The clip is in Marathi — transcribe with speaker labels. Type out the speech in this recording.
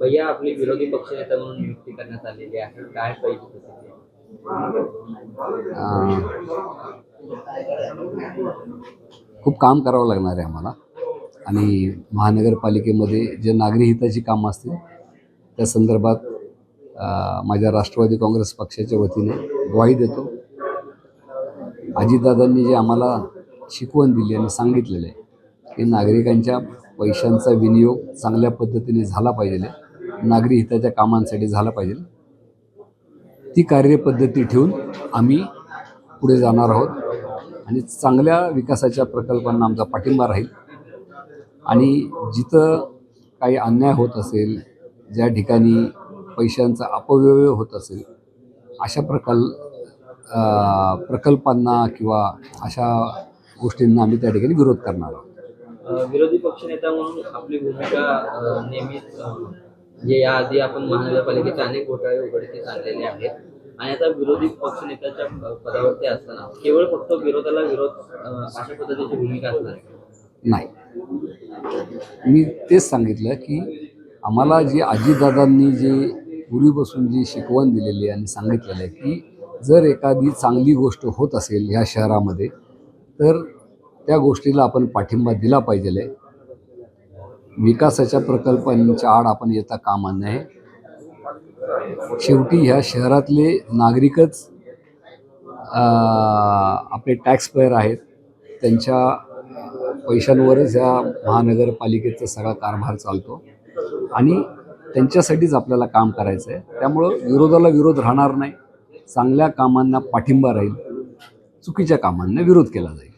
Speaker 1: भैया आपली विरोधी पक्षनेता म्हणून नियुक्ती करण्यात आलेली आहे. काय पाहिजे
Speaker 2: खूप काम करावं लागणार आहे आम्हाला. आणि महानगरपालिकेमध्ये जे नागरी हिताची कामं असतील त्या संदर्भात माझ्या राष्ट्रवादी काँग्रेस पक्षाच्या वतीने ग्वाही देतो. अजितदादांनी जे आम्हाला शिकवण दिली आणि सांगितलेलं आहे की नागरिकांच्या पैशांचा विनियोग चांगल्या पद्धतीने झाला पाहिजे. नागरी हिताच्या कामांसाठी झाला पाहिजे. ती कार्यपद्धती ठेवून आम्ही पुढे जाणार आहोत आणि चांगल्या विकासाच्या प्रकल्पांना आमचा पाठिंबा राहील. आणि जिथं काही अन्याय होत असेल ज्या ठिकाणी पैशांचा अपव्यय होत असेल अशा प्रकल प्रकल्पांना किंवा अशा गोष्टींना आम्ही त्या ठिकाणी विरोध करणार आहोत.
Speaker 1: विरोधी पक्षनेता म्हणून आपली भूमिका नेहमीच म्हणजे जे याआधी आपण महानगरपालिकेचे अनेक घोटाळे उघडकीस आणलेले आहेत आणि आता विरोधी पक्षनेत्याच्या पदावरती असताना केवळ फक्त विरोधाला विरोध अशा पद्धतीची भूमिका असणार
Speaker 2: नाही. मी तेच सांगितलं की आम्हाला जे आजीदादांनी जे पूर्वीपासून जी शिकवण दिलेली आहे आणि सांगितलेलं आहे की जर एखादी चांगली गोष्ट होत असेल ह्या शहरामध्ये तर त्या गोष्टीला आपण पाठिंबा दिला पाहिजे विकासाच्या प्रकल्पांच्या आड आपण येता कामा नये. शेवटी ह्या शहरातले नागरिकच आपले टॅक्स पेयर आहेत. त्यांच्या पैशांवरच ह्या महानगरपालिकेचा सगळा कारभार चालतो. आणि त्यांच्यासाठीच आपल्याला काम करायचं आहे. त्यामुळं विरोधाला विरोध राहणार नाही. चांगल्या कामांना पाठिंबा राहील. चुकीच्या कामांना विरोध केला जाईल.